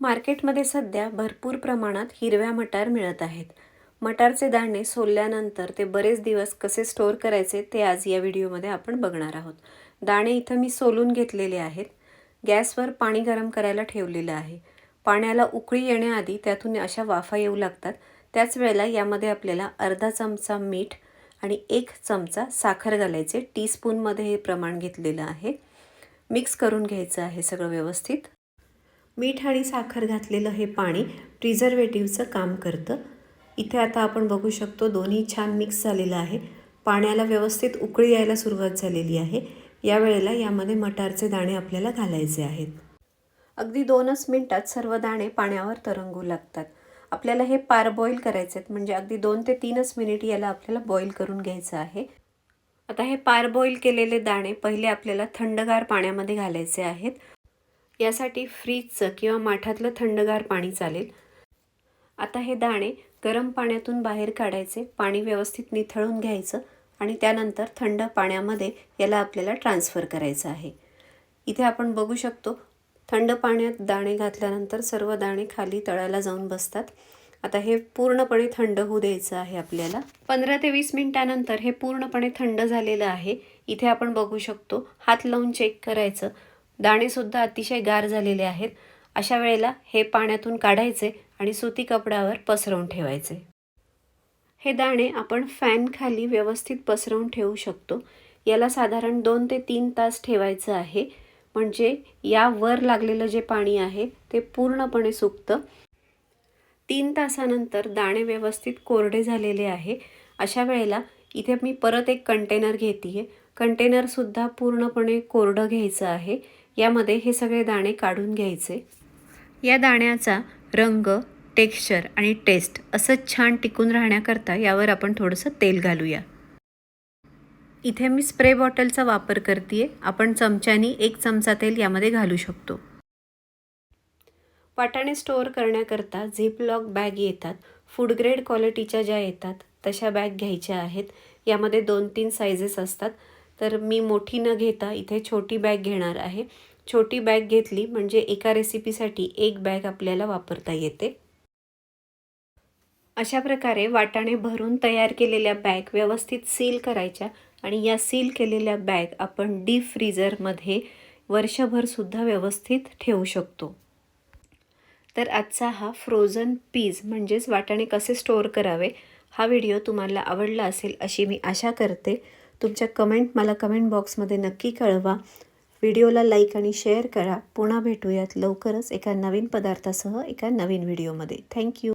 मार्केटमध्ये सध्या भरपूर प्रमाणात हिरव्या मटार मिळत आहेत. मटारचे दाणे सोलल्यानंतर ते बरेच दिवस कसे स्टोअर करायचे ते आज या व्हिडिओमध्ये आपण बघणार आहोत. दाणे इथं मी सोलून घेतलेले आहेत. गॅसवर पाणी गरम करायला ठेवलेलं आहे. पाण्याला उकळी येण्याआधी त्यातून अशा वाफा येऊ लागतात. त्याच वेळेला यामध्ये आपल्याला अर्धा चमचा मीठ आणि एक चमचा साखर घालायचे. टीस्पूनमध्ये हे प्रमाण घेतलेलं आहे. मिक्स करून घ्यायचं आहे सगळं व्यवस्थित. मीठ आणि साखर घातलेलं हे पाणी प्रिझर्वेटिव्हचं काम करतं. इथे आता आपण बघू शकतो दोन्ही छान मिक्स झालेलं आहे. पाण्याला व्यवस्थित उकळी यायला सुरुवात झालेली आहे. या वेळेला यामध्ये मटारचे दाणे आपल्याला घालायचे आहेत. अगदी दोनच मिनटात सर्व दाणे पाण्यावर तरंगू लागतात. आपल्याला हे पार बॉईल करायचे आहेत म्हणजे अगदी दोन ते तीनच मिनिट याला आपल्याला बॉईल करून घ्यायचं आहे. आता हे पार बॉईल केलेले दाणे पहिले आपल्याला थंडगार पाण्यामध्ये घालायचे आहेत. यासाठी फ्रीजचं किंवा माठातलं थंडगार पाणी चालेल. आता हे दाणे गरम पाण्यातून बाहेर काढायचे पाणी व्यवस्थित निथळून घ्यायचं आणि त्यानंतर थंड पाण्यामध्ये याला आपल्याला ट्रान्सफर करायचं आहे. इथे आपण बघू शकतो थंड पाण्यात दाणे घातल्यानंतर सर्व दाणे खाली तळाला जाऊन बसतात. आता हे पूर्णपणे थंड होऊ द्यायचं आहे आपल्याला. पंधरा ते वीस मिनिटानंतर हे पूर्णपणे थंड झालेलं आहे. इथे आपण बघू शकतो हात लावून चेक करायचं. दाणेसुद्धा अतिशय गार झालेले आहेत. अशा वेळेला हे पाण्यातून काढायचे आणि सुती कपड्यावर पसरवून ठेवायचे. हे दाणे आपण फॅनखाली व्यवस्थित पसरवून ठेवू शकतो. याला साधारण दोन ते तीन तास ठेवायचं आहे. म्हणजे या वर लागलेलं जे पाणी आहे ते पूर्णपणे सुकतं. तीन तासानंतर दाणे व्यवस्थित कोरडे झालेले आहे. अशा वेळेला इथे मी परत एक कंटेनर घेते आहे कंटेनरसुद्धा पूर्णपणे कोरडं घ्यायचं आहे. यामध्ये हे सगळे दाणे काढून घ्यायचे. या दाण्याचा रंग टेक्स्चर आणि टेस्ट असं छान टिकून राहण्याकरता यावर आपण थोडंसं तेल घालूया. इथे मी स्प्रे बॉटलचा वापर करते आपण चमच्यानी एक चमचा तेल यामध्ये घालू शकतो. वाटाणे स्टोअर करण्याकरता झिप लॉक बॅग येतात. फूड ग्रेड क्वालिटीच्या ज्या येतात तशा बॅग घ्यायच्या आहेत. यामध्ये दोन तीन सायझेस असतात. तर मी मोठी न घेता इथे छोटी बॅग घेणार आहे. छोटी बॅग घेतली म्हणजे एका रेसिपीसाठी एक बॅग आपल्याला वापरता येते. अशा प्रकारे वाटाणे भरून तयार केलेल्या बॅग व्यवस्थित सील करायच्या आणि या सील केलेल्या बॅग आपण डीप फ्रीझरमध्ये वर्षभरसुद्धा व्यवस्थित ठेवू शकतो. तर आजचा हा फ्रोझन पीज म्हणजेच वाटाणे कसे स्टोअर करावे हा व्हिडिओ तुम्हाला आवडला असेल अशी मी आशा करते. तुमच्या कमेंट मला कमेंट बॉक्समध्ये नक्की कळवा. व्हिडिओला लाईक आणि शेअर करा. पुन्हा भेटूयात लवकरच एका नवीन पदार्थासह एका नवीन व्हिडिओमध्ये थँक्यू